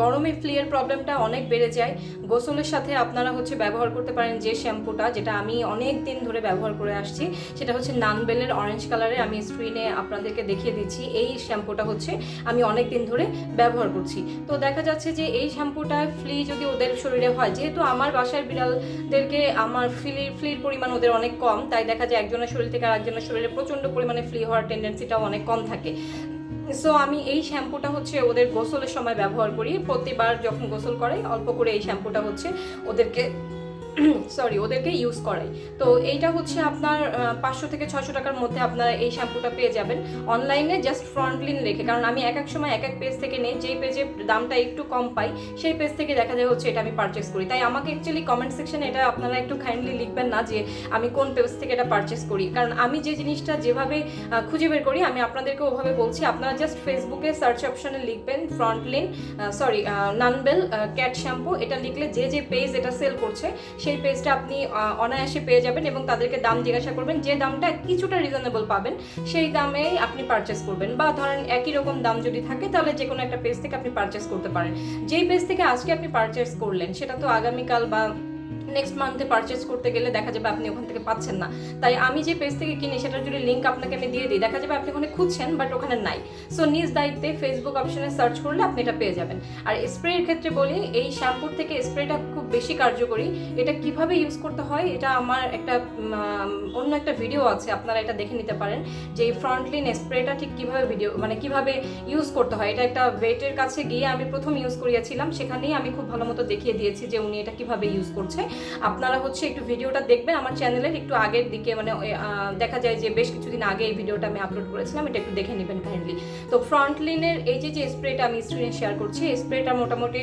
গরমে ফ্লিয়ের প্রবলেমটা অনেক বেড়ে যায়। গোসলের সাথে আপনারা হচ্ছে ব্যবহার করতে পারেন যে শ্যাম্পুটা, যেটা আমি অনেক দিন ধরে ব্যবহার করে আসছি। সেটা হচ্ছে নানবেলের অরেঞ্জ কালারে আমি স্ক্রিনে আপনাদেরকে দেখিয়ে দিচ্ছি। এই শ্যাম্পুটা হচ্ছে আমি অনেক দিন ধরে ব্যবহার করছি। তো দেখা যাচ্ছে যে এই শ্যাম্পুটা ফ্লি যদি ওদের শরীরে হয়, যেহেতু আমার বাসার বিড়ালদেরকে আমার ফ্লির ফ্লির পরিমাণ ওদের অনেক কম, তাই দেখা যায় একজনের শরীর থেকে আরেকজনের শরীরে প্রচণ্ড পরিমাণে ফ্লি হওয়ার টেন্ডেন্সিটাও অনেক কম থাকে। সো আমি এই শ্যাম্পুটা হচ্ছে ওদের গোসলের সময় ব্যবহার করি। প্রতিবার যখন গোসল করে, অল্প করে এই শ্যাম্পুটা হচ্ছে ওদেরকে সরি ওদেরকে ইউজ করাই। তো এইটা হচ্ছে আপনার পাঁচশো থেকে ছশো টাকার মধ্যে আপনারা এই শ্যাম্পুটা পেয়ে যাবেন। অনলাইনে জাস্ট ফ্রন্ট ফ্রন্টলিন রেখে, কারণ আমি এক এক সময় এক এক পেজ থেকে নেই, যেই পেজে দামটা একটু কম পাই, সেই পেজ থেকে দেখা যায় হচ্ছে এটা আমি পারচেস করি। তাই আমাকে অ্যাকচুয়ালি কমেন্ট সেকশনে এটা আপনারা একটু কাইন্ডলি লিখবেন না যে আমি কোন পেজ থেকে এটা পারচেস করি। কারণ আমি যে জিনিসটা যেভাবে খুঁজে বের করি, আমি আপনাদেরকে ওভাবে বলছি, আপনারা জাস্ট ফেসবুকে সার্চ অপশনে লিখবেন ফ্রন্ট ফ্রন্টলিন সরি নানবেল ক্যাট শ্যাম্পু এটা লিখলে যে যে পেজ এটা সেল করছে সেই পেজটা আপনি অনায়াসে পেয়ে যাবেন এবং তাদেরকে দাম জিজ্ঞাসা করবেন যে দামটা কিছুটা রিজনেবল পাবেন, সেই দামেই আপনি পারচেস করবেন। বা ধরেন একই রকম দাম যদি থাকে, তাহলে যে কোনো একটা পেজ থেকে আপনি পারচেস করতে পারেন। যেই পেজ থেকে আজকে আপনি পারচেস করলেন, সেটা তো আগামীকাল বা নেক্সট মান্থে পারচেস করতে গেলে দেখা যাবে আপনি ওখান থেকে পাচ্ছেন না। তাই আমি যে পেজ থেকে কিনি, সেটার যদি লিঙ্ক আপনাকে আমি দিয়ে দিই, দেখা যাবে আপনি ওখানে খুঁজছেন বাট ওখানে নাই। সো নিজ দায়িত্বে ফেসবুক অপশনে সার্চ করলে আপনি এটা পেয়ে যাবেন। আর স্প্রের ক্ষেত্রে বলি, এই শ্যাম্পুর থেকে স্প্রেটা খুব বেশি কার্যকরী। এটা কীভাবে ইউজ করতে হয়, এটা আমার একটা অন্য একটা ভিডিও আছে, আপনারা এটা দেখে নিতে পারেন। যে এই ফ্রন্টলিন স্প্রেটা ঠিক কীভাবে ভিডিও মানে কীভাবে ইউজ করতে হয়। এটা একটা ওয়েটের কাছে গিয়ে আমি প্রথম ইউজ করিয়েছিলাম, সেখানেই আমি খুব ভালো মতো দেখিয়ে দিয়েছি যে উনি এটা কীভাবে ইউজ করছে। আপনারা হচ্ছে একটু ভিডিওটা দেখবেন। আমার চ্যানেলের একটু আগের দিকে মানে দেখা যায় যে বেশ কিছুদিন আগে এই ভিডিওটা আমি আপলোড করেছিলাম, এটা একটু দেখে নেবেন কাইন্ডলি তো ফ্রন্টলিনের এই যে যে স্প্রেটা আমি স্ক্রিনে শেয়ার করছি, এই স্প্রেটা মোটামুটি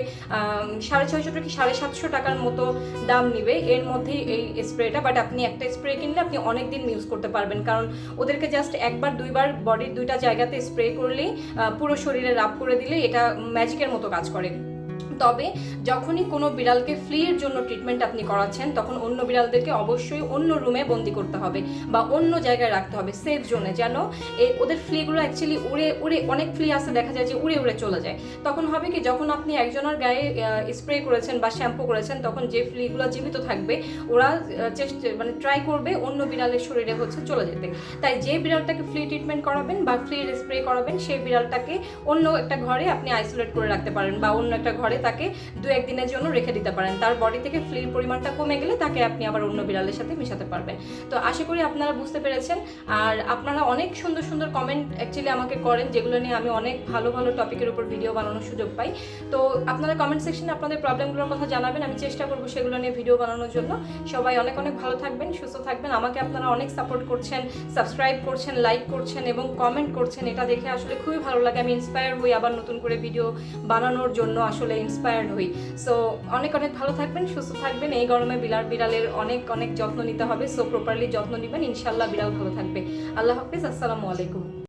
সাড়ে ছয়শো থেকে সাড়ে সাতশো টাকার মতো দাম নিবে এর মধ্যেই এই স্প্রেটা বাট আপনি একটা স্প্রে কিনলে আপনি অনেক দিন ইউজ করতে পারবেন। কারণ ওদেরকে জাস্ট একবার, দুইবার বডির দুইটা জায়গাতে স্প্রে করলেই পুরো শরীরে রাব করে দিলে এটা ম্যাজিকের মতো কাজ করে। তবে যখনই কোনো বিড়ালকে ফ্লির জন্য ট্রিটমেন্ট আপনি করাচ্ছেন, তখন অন্য বিড়ালদেরকে অবশ্যই অন্য রুমে বন্দি করতে হবে বা অন্য জায়গায় রাখতে হবে সেফ জোনে যেন ওদের ফ্লিগুলো অ্যাকচুয়ালি উড়ে উড়ে অনেক ফ্লি আছে, দেখা যায় যে উড়ে উড়ে চলে যায়। তখন হবে কি, যখন আপনি একজনের গায়ে স্প্রে করেছেন বা শ্যাম্পু করেছেন, তখন যে ফ্লিগুলো জীবিত থাকবে, ওরা চেষ্টা মানে ট্রাই করবে অন্য বিড়ালের শরীরে হচ্ছে চলে যেতে। তাই যে বিড়ালটাকে ফ্লি ট্রিটমেন্ট করাবেন বা ফ্লির স্প্রে করাবেন সেই বিড়ালটাকে অন্য একটা ঘরে আপনি আইসোলেট করে রাখতে পারেন বা অন্য একটা ঘরে তাকে দু একদিনের জন্য রেখে দিতে পারেন। তার বডি থেকে ফ্লির পরিমাণটা কমে গেলে তাকে আপনি আবার অন্য বিড়ালের সাথে মেশাতে পারবেন। তো আশা করি আপনারা বুঝতে পেরেছেন। আর আপনারা অনেক সুন্দর সুন্দর কমেন্ট অ্যাকচুয়ালি আমাকে করেন, যেগুলো নিয়ে আমি অনেক ভালো ভালো টপিকের উপর ভিডিও বানানোর সুযোগ পাই। তো আপনারা কমেন্ট সেকশনে আপনাদের প্রবলেমগুলোর কথা জানাবেন, আমি চেষ্টা করব সেগুলো নিয়ে ভিডিও বানানোর জন্য। সবাই অনেক অনেক ভালো থাকবেন, সুস্থ থাকবেন। আমাকে আপনারা অনেক সাপোর্ট করছেন সাবস্ক্রাইব করছেন লাইক করছেন এবং কমেন্ট করছেন। এটা দেখে আসলে খুবই ভালো লাগে। আমি ইন্সপায়ার হই আবার নতুন করে ভিডিও বানানোর জন্য আসলে ইন্সপায়ার্ড হই। সো অনেক অনেক ভালো থাকবেন, সুস্থ থাকবেন। এই গরমে বিড়াল বিড়ালের অনেক অনেক যত্ন নিতে হবে। সো প্রপারলি যত্ন নেবেন। ইনশাল্লাহ বিড়াল ভালো থাকবে। আল্লাহ হাফিজ। আসসালামু আলাইকুম।